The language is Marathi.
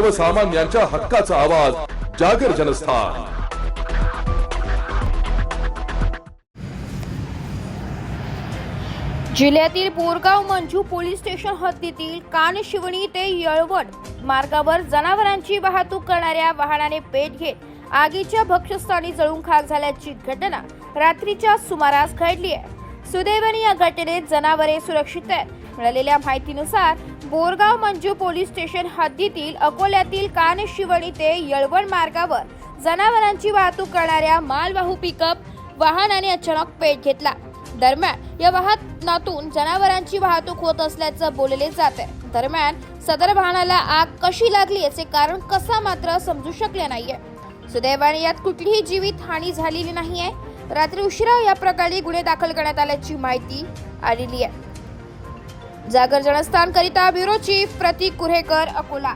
सर्वसामान्यांच्या हक्काचा आवाज जागर जनस्थान. जिल्ह्यातील बोरगाव मंजू पोलीस स्टेशन हद्दीतील कानशिवणी ते येळवड मार्गावर जनावरांची वाहतूक करणाऱ्या वाहनाने पेट घेत आगीच्या भक्षस्थानी जळून खाक झाल्याची घटना रात्रीच्या सुमारास घडली आहे. सुदैवाने या घटनेत जनावरे सुरक्षित आहेत. मिळालेल्या माहितीनुसार बोरगाव मंजू पोलीस स्टेशन हद्दीतील अकोल्यातील कानशिवणी ते यळवण मार्गावर जनावरांची वाहतूक करणाऱ्या मालवाहू पिकअप वाहनाने अचानक पेट घेतला. दरम्यान या वाहनातून जनावरांची वाहतूक होत असल्याचं बोलले जाते. दरम्यान सदर वाहनाला आग कशी लागली याचे कारण कसा मात्र समजू शकले नाहीये. सुदैवाने यात कुठलीही जीवित हानी झालेली नाहीये. रात्री उशिरा या प्रकारे गुन्हे दाखल करण्यात आल्याची माहिती आलेली आहे. जागर जनस्थान करिता ब्युरो चीफ प्रतीक कुरेकर अकोला